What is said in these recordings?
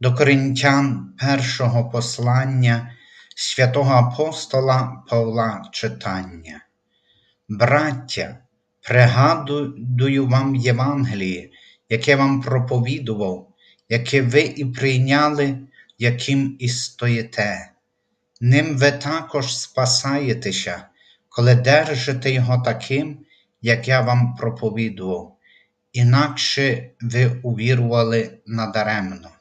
До коринтян першого послання святого апостола Павла читання. Браття, пригадую вам Євангеліє, яке вам проповідував, яке ви і прийняли, яким і стоїте. Ним ви також спасаєтеся, коли держите його таким, як я вам проповідував, інакше ви увірували надаремно.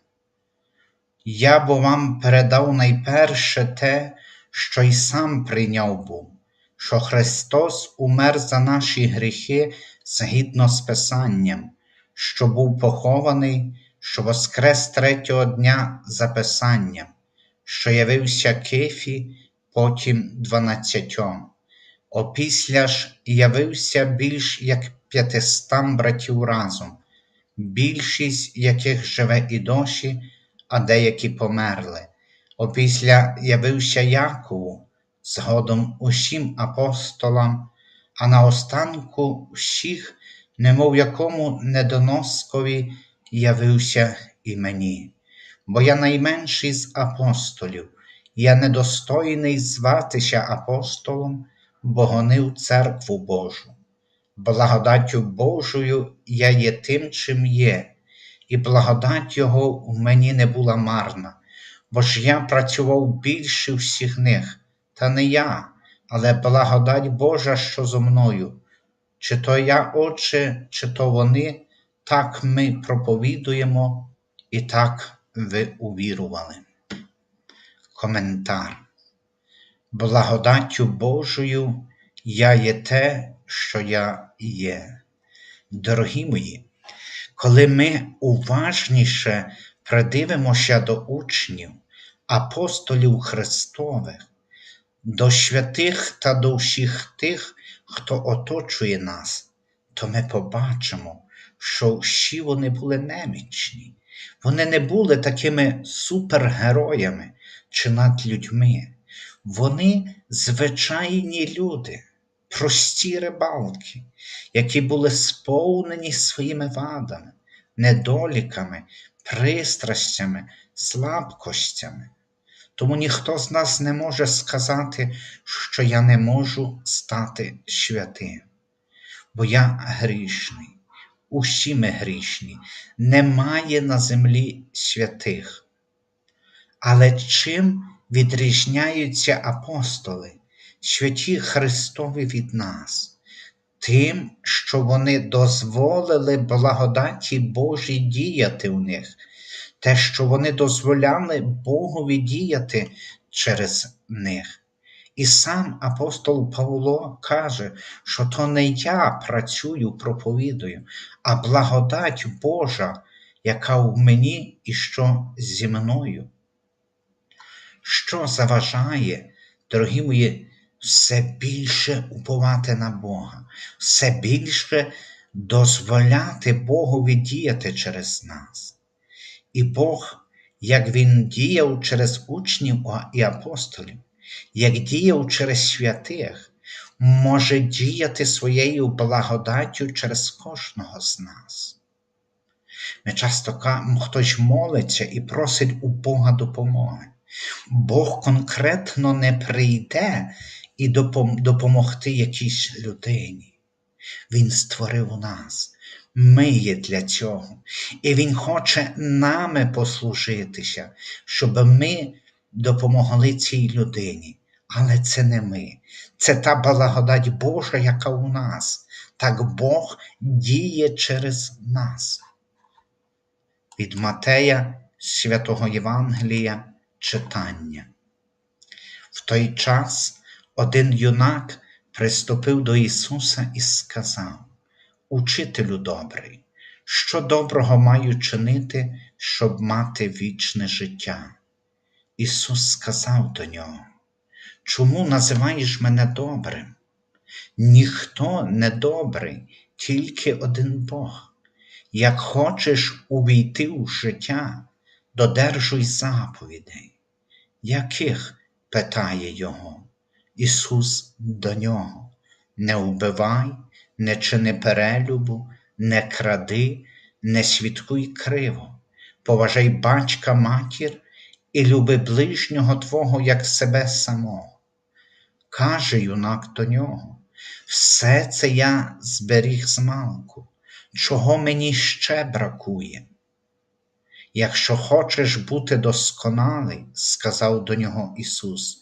Я бо вам передав найперше те, що й сам прийняв був, що Христос умер за наші гріхи згідно з Писанням, що був похований, що воскрес третього дня за Писанням, що явився Кифі, потім дванадцятьом. Опісля ж явився більш як п'ятистам братів разом, більшість яких живе і досі а деякі померли. Опісля явився Якову, згодом усім апостолам, а наостанку всіх, немов якому недоноскові явився і мені. Бо я найменший з апостолів, я недостойний зватися апостолом, бо гонив церкву Божу. Благодаттю Божою я є тим, чим є і благодать Його в мені не була марна, бо ж я працював більше всіх них, та не я, але благодать Божа, що зо мною. Чи то я, Отче, чи то вони, так ми проповідуємо і так ви увірували. Коментар. Благодаттю Божою я є те, що я є. Дорогі мої, коли ми уважніше придивимося до учнів, апостолів Христових, до святих та до всіх тих, хто оточує нас, то ми побачимо, що всі вони були немічні, вони не були такими супергероями чи над людьми. Вони звичайні люди прості рибалки, які були сповнені своїми вадами, недоліками, пристрастями, слабкостями. Тому ніхто з нас не може сказати, що я не можу стати святим, бо я грішний, усі ми грішні, немає на землі святих. Але чим відрізняються апостоли? святі Христові від нас, тим, що вони дозволили благодаті Божій діяти в них, те, що вони дозволяли Богові діяти через них. І сам апостол Павло каже, що то не я працюю, проповідую, а благодать Божа, яка в мені і що зі мною. Що заважає, дорогі мої, все більше уповати на Бога, все більше дозволяти Богові діяти через нас. І Бог, як Він діяв через учнів і апостолів, як діяв через святих, може діяти своєю благодаттю через кожного з нас. Ми часто хтось молиться і просить у Бога допомоги. Бог конкретно не прийде і допомогти якійсь людині. Він створив у нас. Ми є для цього. І Він хоче нами послужитися, щоб ми допомогли цій людині. Але це не ми. Це та благодать Божа, яка у нас. Так Бог діє через нас. Від Матея святого Євангелія читання. В той час один юнак приступив до Ісуса і сказав: Учителю добрий, що доброго маю чинити, щоб мати вічне життя? Ісус сказав до нього, Чому називаєш мене добрим? Ніхто не добрий, тільки один Бог. Як хочеш увійти у життя, додержуй заповідей. Яких? питає його. Ісус до нього. Не вбивай, не чини перелюбу, не кради, не свідкуй криво, поважай батька матір і люби ближнього Твого, як себе самого. Каже юнак до нього, все це я зберіг змалку, чого мені ще бракує? Якщо хочеш бути досконалий, сказав до нього Ісус,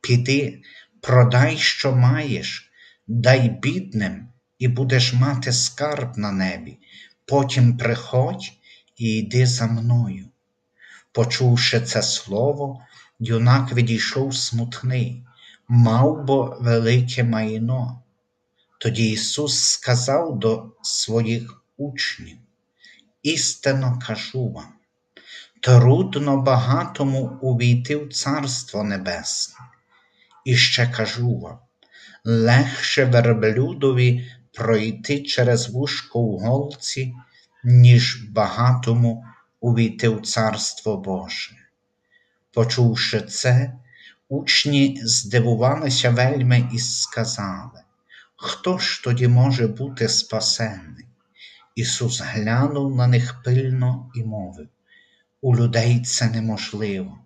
піди, продай, що маєш, дай бідним, і будеш мати скарб на небі, потім приходь і йди за мною. Почувши це слово, юнак відійшов смутний, мав бо велике майно. Тоді Ісус сказав до своїх учнів: Істинно кажу вам, трудно багатому увійти в Царство Небесне. І ще кажу вам, легше верблюдові пройти через вушко в голці, ніж багатому увійти в Царство Боже. Почувши це, учні здивувалися вельми і сказали, хто ж тоді може бути спасенний? Ісус глянув на них пильно і мовив, у людей це неможливо,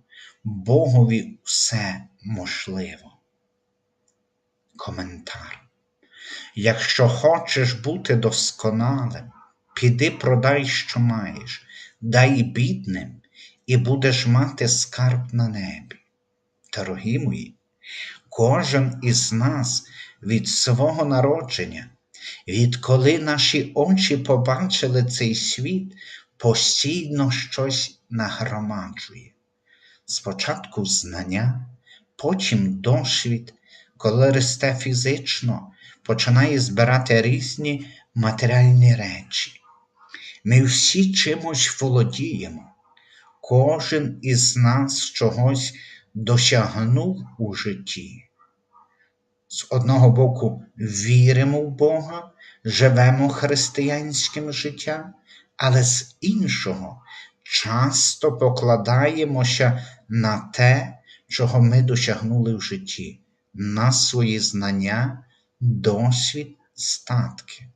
Богові все можливо. Коментар. Якщо хочеш бути досконалим, піди продай, що маєш, дай бідним, і будеш мати скарб на небі. Дорогі мої, кожен із нас від свого народження, відколи наші очі побачили цей світ, постійно щось нагромаджує. Спочатку знання, потім досвід, коли росте фізично, починає збирати різні матеріальні речі. Ми всі чимось володіємо, кожен із нас чогось досягнув у житті. З одного боку, віримо в Бога, живемо християнським життям, але з іншого часто покладаємося на те, чого ми досягнули в житті, на свої знання, досвід, статки.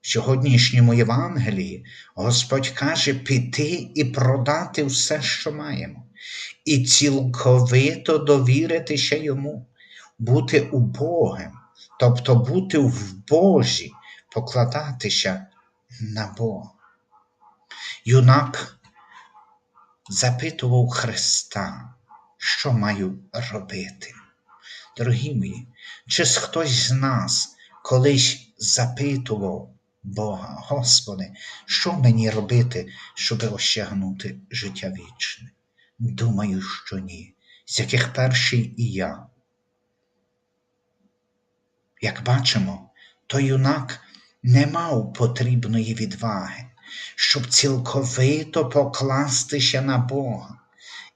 В сьогоднішньому Євангелії Господь каже піти і продати все, що маємо, і цілковито довіритися Йому, бути убогим, тобто бути в Божі, покладатися на Бога. Юнак запитував Христа, що маю робити. Дорогі мої, чи хтось з нас колись запитував Бога, Господи, що мені робити, щоб осягнути життя вічне? Думаю, що ні, з яких перший і я. Як бачимо, той юнак не мав потрібної відваги, щоб цілковито покластися на Бога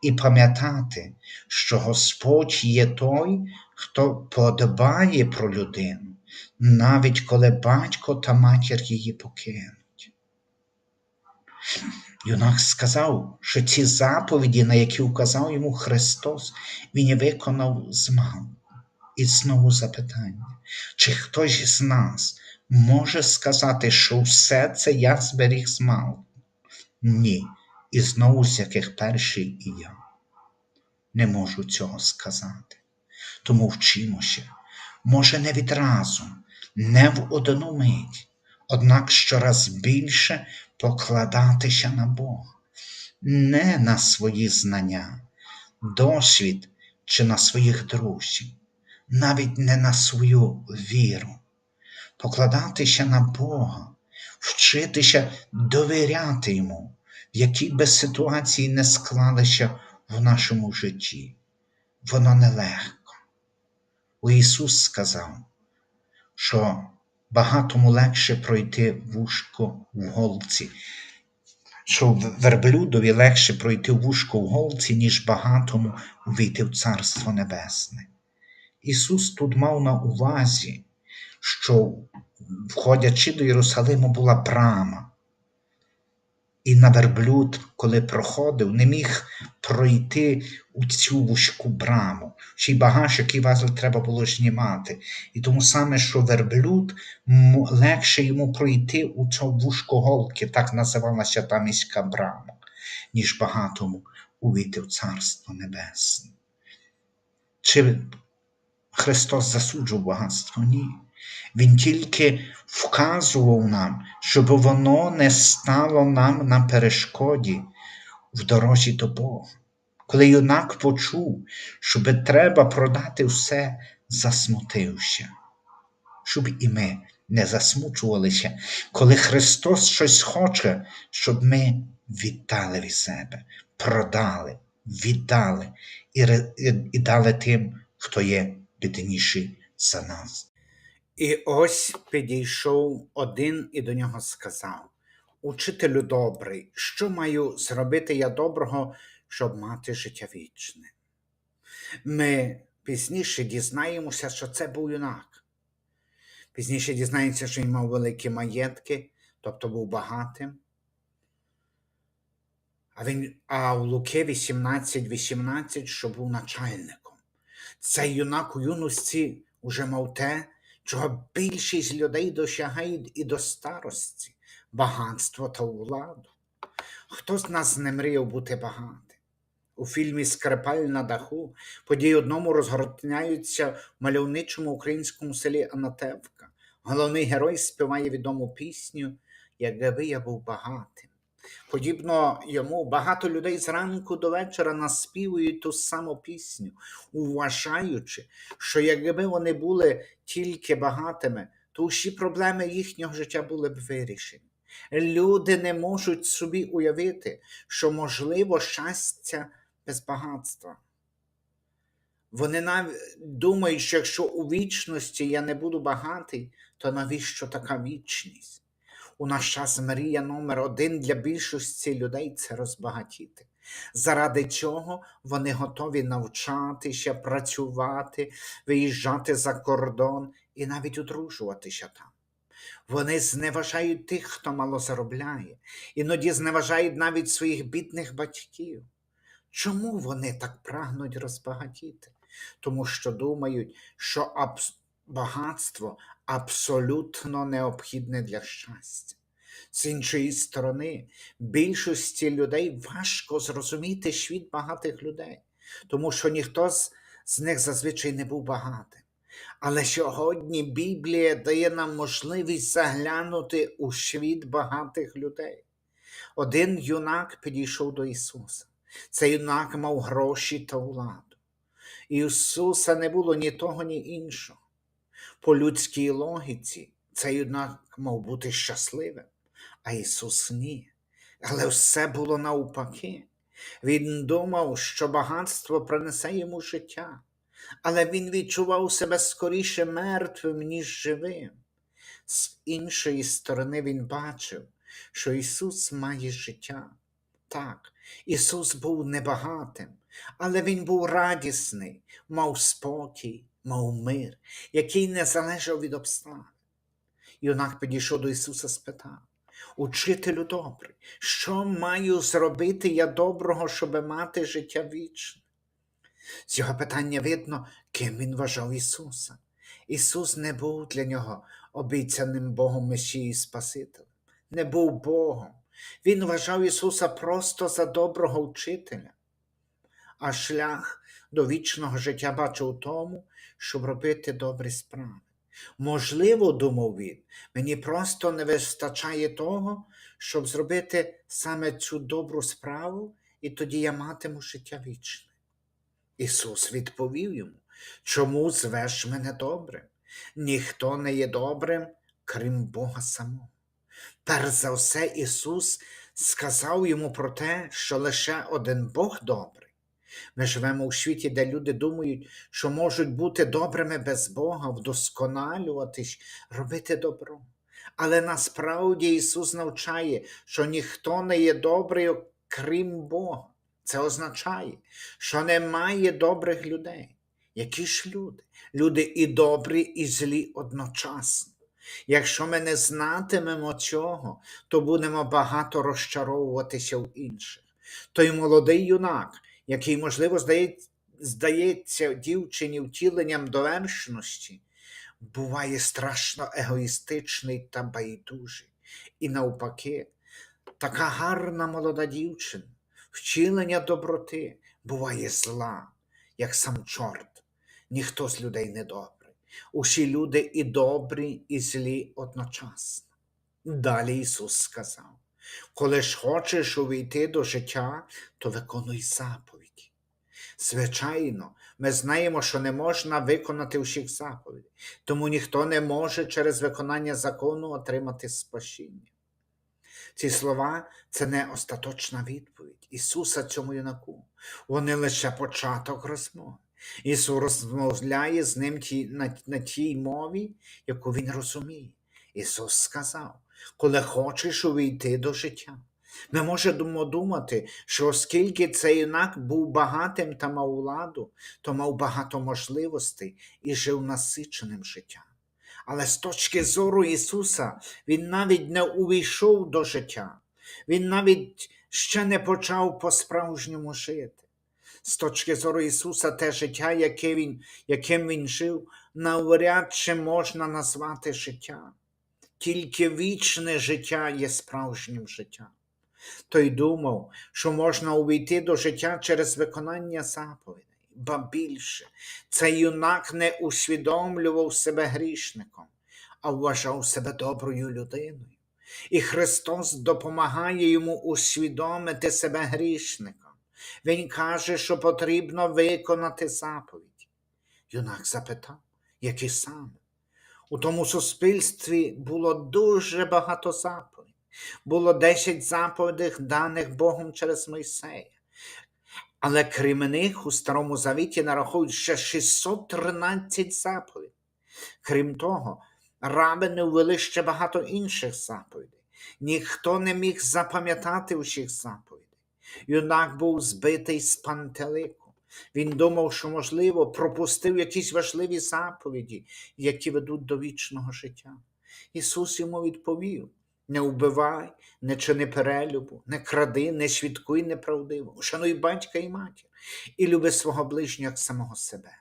і пам'ятати, що Господь є той, хто подбає про людину, навіть коли батько та матір її покинуть. Юнак сказав, що ці заповіді, на які вказав йому Христос, він і виконав змалку. І знову запитання, чи хтось з нас може сказати, що все це я зберіг змалку? Ні, і знову з яких перший і я. Не можу цього сказати. Тому вчимося, може, не відразу, не в одну мить, однак щораз більше покладатися на Бога, не на свої знання, досвід чи на своїх друзів, навіть не на свою віру, покладатися на Бога, вчитися довіряти Йому, в якій би ситуації не склалися в нашому житті. Воно нелегко. Ісус сказав, що багатому легше пройти вушко в голці, що верблюдові легше пройти вушко в голці, ніж багатому увійти в Царство Небесне. Ісус тут мав на увазі, що, входячи до Єрусалиму, була брама. І на верблюд, коли проходив, не міг пройти у цю вузьку браму. Ще й багаж, який вазу треба було знімати. І тому саме, що верблюд легше йому пройти у цю вузьку голки, так називалася та міська брама, ніж багатому увійти в Царство Небесне. Чи Христос засуджував багатство? Ні. Він тільки вказував нам, щоб воно не стало нам на перешкоді в дорозі до Бога. Коли юнак почув, щоб треба продати все, засмутився, щоб і ми не засмучувалися, коли Христос щось хоче, щоб ми віддали від себе, продали, віддали і, і, і дали тим, хто є бідніший за нас. І ось підійшов один і до нього сказав: Учителю добрий, що маю зробити я доброго, щоб мати життя вічне? Ми пізніше дізнаємося, що це був юнак. Пізніше дізнаємося, що він мав великі маєтки, тобто був багатим. А, він, а у Луки 18, 18, що був начальником. Цей юнак у юності уже мав те, чого більшість людей досягають і до старості багатство та владу. Хто з нас не мріяв бути багатим? У фільмі Скрипаль на даху події одному розгортняються в мальовничому українському селі Анатевка. Головний герой співає відому пісню Якби я був багатим. Подібно йому багато людей зранку до вечора наспівують ту саму пісню, вважаючи, що якби вони були тільки багатими, то усі проблеми їхнього життя були б вирішені. Люди не можуть собі уявити, що можливо щастя без багатства. Вони навіть думають, що якщо у вічності я не буду багатий, то навіщо така вічність? У наш час мрія номер один для більшості людей це розбагатіти. Заради чого вони готові навчатися, працювати, виїжджати за кордон і навіть одружуватися там. Вони зневажають тих, хто мало заробляє, іноді зневажають навіть своїх бідних батьків. Чому вони так прагнуть розбагатіти? Тому що думають, що абс- багатство абсолютно необхідне для щастя. З іншої сторони, більшості людей важко зрозуміти світ багатих людей, тому що ніхто з, з них зазвичай не був багатим. Але сьогодні Біблія дає нам можливість заглянути у світ багатих людей. Один юнак підійшов до Ісуса. Цей юнак мав гроші та владу. Ісуса не було ні того, ні іншого. По людській логіці цей юнак мав бути щасливим, а Ісус ні. Але все було навпаки. Він думав, що багатство принесе йому життя, але він відчував себе скоріше мертвим, ніж живим. З іншої сторони, він бачив, що Ісус має життя. Так, Ісус був небагатим, але Він був радісний, мав спокій, мав мир, який не залежав від обставин. Юнак підійшов до Ісуса спитав: Учителю добрий, що маю зробити я доброго, щоб мати життя вічне? З його питання видно, ким він вважав Ісуса. Ісус не був для нього обіцяним Богом Месією Спасителем, не був Богом. Він вважав Ісуса просто за доброго вчителя, а шлях до вічного життя бачив у тому, щоб робити добрі справи. Можливо, думав він, мені просто не вистачає того, щоб зробити саме цю добру справу, і тоді я матиму життя вічне. Ісус відповів йому, чому звеш мене добрим? Ніхто не є добрим, крім Бога самого. Перш за все, Ісус сказав йому про те, що лише один Бог добрий. Ми живемо у світі, де люди думають, що можуть бути добрими без Бога, вдосконалюватись, робити добро. Але насправді Ісус навчає, що ніхто не є добрий, окрім Бога. Це означає, що немає добрих людей. Які ж люди? Люди і добрі, і злі одночасно. Якщо ми не знатимемо цього, то будемо багато розчаровуватися в інших. Той молодий юнак, який, можливо, здається, дівчині втіленням довершеності, буває страшно егоїстичний та байдужий. І навпаки, така гарна молода дівчина, вчилення доброти буває зла, як сам чорт. Ніхто з людей не добрий. Усі люди і добрі, і злі одночасно. Далі Ісус сказав: коли ж хочеш увійти до життя, то виконуй заповіді. Звичайно, ми знаємо, що не можна виконати всіх заповідей, тому ніхто не може через виконання закону отримати спасіння. Ці слова це не остаточна відповідь Ісуса цьому юнаку. Вони лише початок розмови. Ісус розмовляє з ним на тій мові, яку він розуміє. Ісус сказав, коли хочеш увійти до життя. Ми можемо думати, що оскільки цей юнак був багатим та мав владу, то мав багато можливостей і жив насиченим життям. Але з точки зору Ісуса Він навіть не увійшов до життя, Він навіть ще не почав по-справжньому жити. З точки зору Ісуса, те життя, яке він, яким Він жив, навряд чи можна назвати життям. Тільки вічне життя є справжнім життям. Той думав, що можна увійти до життя через виконання заповідей. Ба більше, цей юнак не усвідомлював себе грішником, а вважав себе доброю людиною. І Христос допомагає йому усвідомити себе грішником. Він каже, що потрібно виконати заповіді. Юнак запитав, які саме. У тому суспільстві було дуже багато заповідей. Було 10 заповідей, даних Богом через Мойсея. Але крім них у Старому Завіті нарахують ще 613 заповідей. Крім того, рабини ввели ще багато інших заповідей. Ніхто не міг запам'ятати усіх заповідей. Юнак був збитий з пантелику. Він думав, що, можливо, пропустив якісь важливі заповіді, які ведуть до вічного життя. Ісус йому відповів: не вбивай, не чини перелюбу, не кради, не свідкуй неправдиво, шануй батька і матір, і люби свого ближнього як самого себе.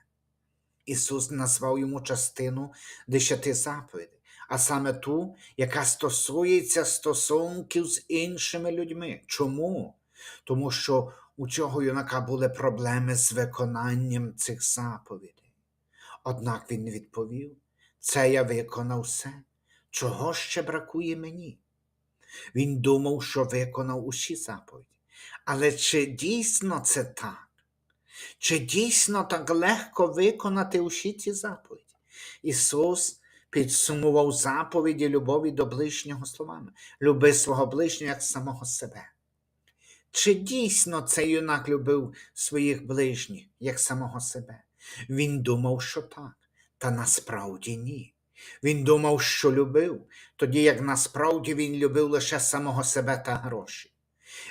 Ісус назвав йому частину десяти заповідей, а саме ту, яка стосується стосунків з іншими людьми. Чому? Тому що у цього юнака були проблеми з виконанням цих заповідей. Однак він відповів: це я виконав все. Чого ще бракує мені? Він думав, що виконав усі заповіді. Але чи дійсно це так? Чи дійсно так легко виконати усі ці заповіді? Ісус підсумував заповіді любові до ближнього словами: люби свого ближнього як самого себе. Чи дійсно цей юнак любив своїх ближніх як самого себе? Він думав, що так, та насправді ні. Він думав, що любив, тоді як насправді він любив лише самого себе та гроші.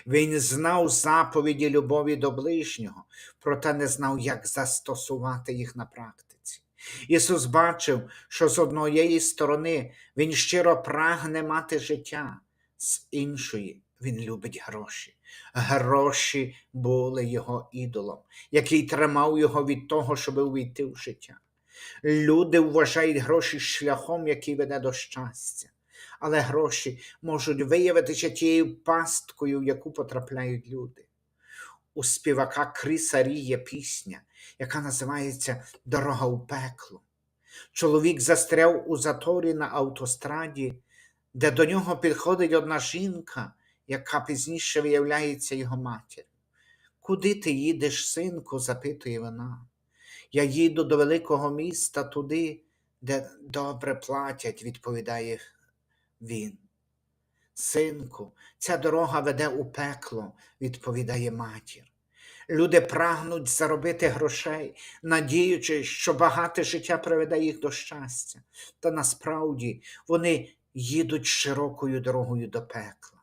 Він знав заповіді любові до ближнього, проте не знав, як застосувати їх на практиці. Ісус бачив, що з однієї сторони Він щиро прагне мати життя, з іншої він любить гроші. Гроші були його ідолом, який тримав його від того, щоб увійти в життя. Люди вважають гроші шляхом, який веде до щастя. Але гроші можуть виявитися тією пасткою, в яку потрапляють люди. У співака Криса Рі є пісня, яка називається Дорога у пекло. Чоловік застряв у заторі на автостраді, де до нього підходить одна жінка, яка пізніше виявляється його матір. Куди ти їдеш, синку? запитує вона. Я їду до великого міста туди, де добре платять, відповідає він. Синку, ця дорога веде у пекло, відповідає матір. Люди прагнуть заробити грошей, надіючись, що багате життя приведе їх до щастя. Та насправді вони їдуть широкою дорогою до пекла.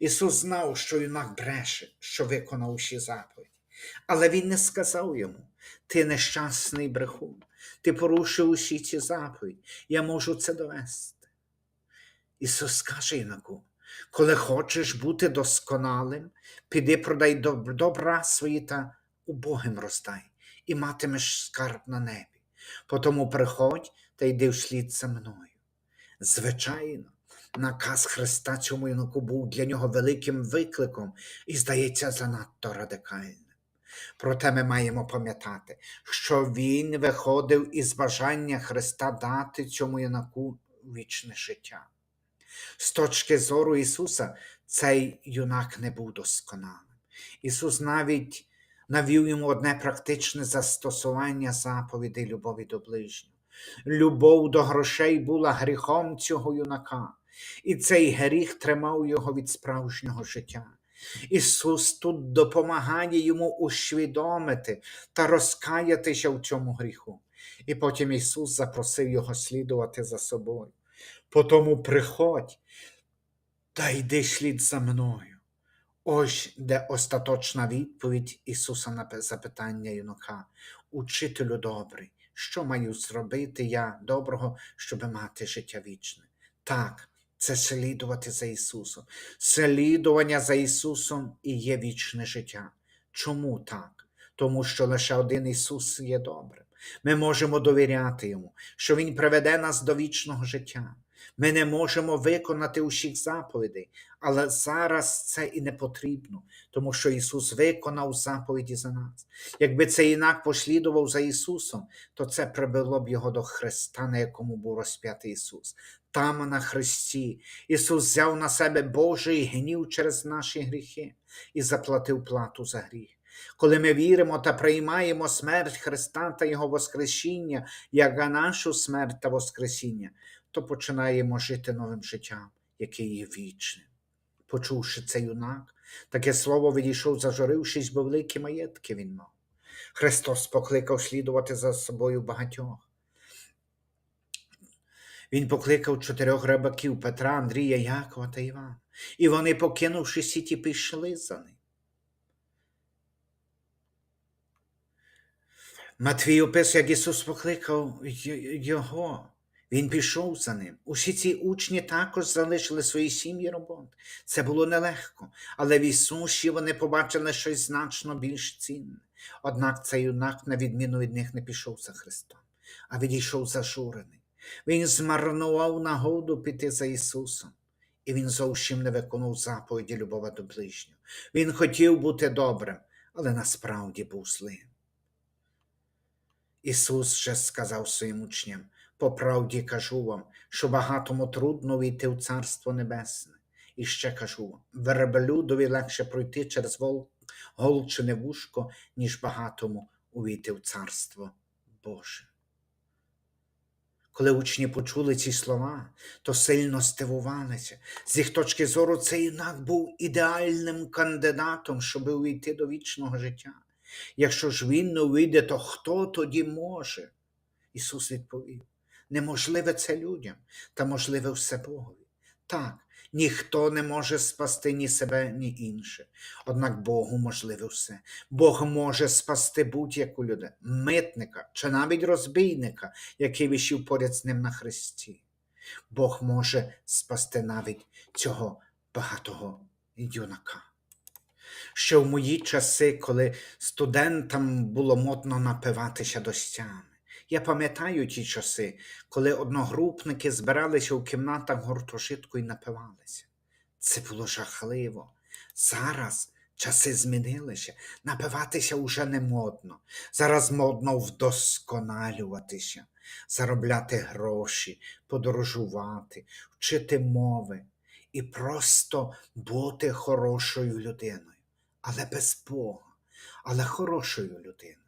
Ісус знав, що юнак бреше, що виконав усі заповіді. Але Він не сказав йому: ти нещасний брехун, ти порушив усі ці заповіді, я можу це довести. Ісус каже юнаку, коли хочеш бути досконалим, піди продай добра свої та убогим роздай, і матимеш скарб на небі. Потому приходь та йди вслід за мною. Звичайно, наказ Христа цьому юнаку був для нього великим викликом і, здається, занадто радикальним. Проте ми маємо пам'ятати, що він виходив із бажання Христа дати цьому юнаку вічне життя. З точки зору Ісуса, цей юнак не був досконалим. Ісус навіть навів йому одне практичне застосування заповідей любові до ближнього. Любов до грошей була гріхом цього юнака, і цей гріх тримав його від справжнього життя. Ісус тут допомагає йому усвідомити та розкаятися в цьому гріху. І потім Ісус запросив його слідувати за собою. Потому приходь та йди слід за мною. Ось де остаточна відповідь Ісуса на запитання юнака. Учителю добрий, що маю зробити я доброго, щоб мати життя вічне? Так, це слідувати за Ісусом. Слідування за Ісусом і є вічне життя. Чому так? Тому що лише один Ісус є добрим. Ми можемо довіряти Йому, що Він приведе нас до вічного життя. Ми не можемо виконати усіх заповідей, але зараз це і не потрібно, тому що Ісус виконав заповіді за нас. Якби цей інак послідував за Ісусом, то це привело б його до Христа, на якому був розп'ятий Ісус. Там на Христі Ісус взяв на себе Божий гнів через наші гріхи і заплатив плату за гріх. Коли ми віримо та приймаємо смерть Христа та Його Воскресіння, як нашу смерть та Воскресіння, то починаємо жити новим життям, яке є вічним. Почувши це юнак, таке слово відійшов, зажурившись, бо великі маєтки він мав. Христос покликав слідувати за собою багатьох. Він покликав чотирьох рибаків Петра, Андрія, Якова та Івана. І вони, покинувши сіті, пішли за ним. Матвій описує, як Ісус покликав його. Він пішов за ним. Усі ці учні також залишили свої сім'ї роботи. Це було нелегко, але в Ісусі вони побачили щось значно більш цінне. Однак цей юнак, на відміну від них, не пішов за Христом, а відійшов зажурений. Він змарнував нагоду піти за Ісусом, і він зовсім не виконав заповіді любова до ближнього. Він хотів бути добрим, але насправді був злим. Ісус же сказав своїм учням: по правді кажу вам, що багатому трудно війти в Царство Небесне. І ще кажу вам, верблюдові легше пройти через голчене вушко, ніж багатому увійти в Царство Боже. Коли учні почули ці слова, то сильно здивувалися. З їх точки зору, цей юнак був ідеальним кандидатом, щоб увійти до вічного життя. Якщо ж він не увійде, то хто тоді може? Ісус відповів: неможливе це людям, та можливе все Богові. Так, ніхто не може спасти ні себе, ні інше. Однак Богу можливе все. Бог може спасти будь-яку людину, митника чи навіть розбійника, який висів поряд з ним на хресті. Бог може спасти навіть цього багатого юнака. Ще в мої часи, коли студентам було модно напиватися достями. Я пам'ятаю ті часи, коли одногрупники збиралися у кімнатах гуртожитку і напивалися. Це було жахливо. Зараз часи змінилися. Напиватися уже не модно. Зараз модно вдосконалюватися, заробляти гроші, подорожувати, вчити мови і просто бути хорошою людиною, але без Бога, але хорошою людиною.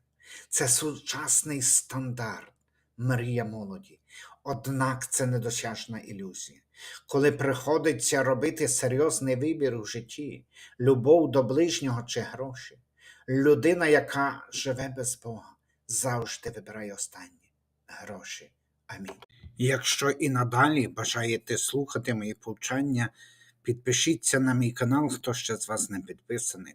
Це сучасний стандарт, мрія молоді. Однак це недосяжна ілюзія. Коли приходиться робити серйозний вибір у житті, любов до ближнього чи гроші, Людина, яка живе без Бога, завжди вибирає останні гроші. Амінь. Якщо і надалі бажаєте слухати мої повчання, підпишіться на мій канал, хто ще з вас не підписаний.